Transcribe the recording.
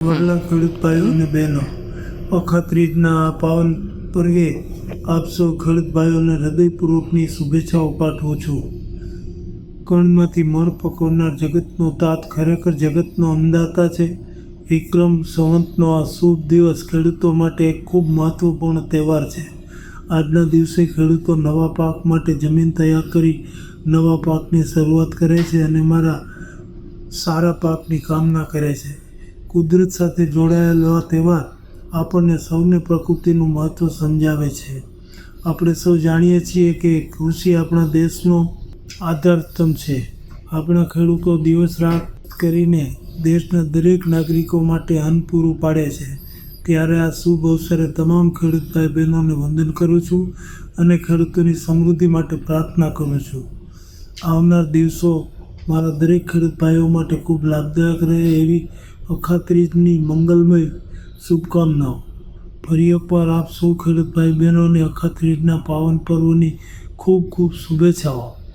વડલા ખેડૂત ભાઈઓ અને બહેનો અખાત્રીજના આ પાવન પર્વે આપ સૌ ખેડૂત ભાઈઓને હૃદયપૂર્વકની શુભેચ્છાઓ પાઠવું છું. કણમાંથી મણ પકડનાર જગતનો તાત ખરેખર જગતનો અંદાતા છે. વિક્રમ સંવંતનો આ શુભ દિવસ ખેડૂતો માટે એક ખૂબ મહત્વપૂર્ણ તહેવાર છે. આજના દિવસે ખેડૂતો નવા પાક માટે જમીન તૈયાર કરી નવા પાકની શરૂઆત કરે છે અને મારા સારા પાકની કામના કરે છે. કુદરત સાથે જોડાયેલા તહેવાર આપણને સૌને પ્રકૃતિનું મહત્ત્વ સમજાવે છે. આપણે સૌ જાણીએ છીએ કે કૃષિ આપણા દેશનો આધારસ્તંભ છે. આપણા ખેડૂતો દિવસ રાત કરીને દેશના દરેક નાગરિકો માટે અન્ન પૂરું પાડે છે. ત્યારે આ શુભ અવસરે તમામ ખેડૂત ભાઈ બહેનોને વંદન કરું છું અને ખેડૂતોની સમૃદ્ધિ માટે પ્રાર્થના કરું છું. આવનાર દિવસો મારા દરેક ખેડૂત ભાઈઓ માટે ખૂબ લાભદાયક રહે એવી અખાત્રીજની મંગલમય શુભકામનાઓ. ફરી એકવાર આપ સૌ ખેડૂત ભાઈ બહેનોને અખાત્રીજના પાવન પર્વની ખૂબ ખૂબ શુભેચ્છાઓ.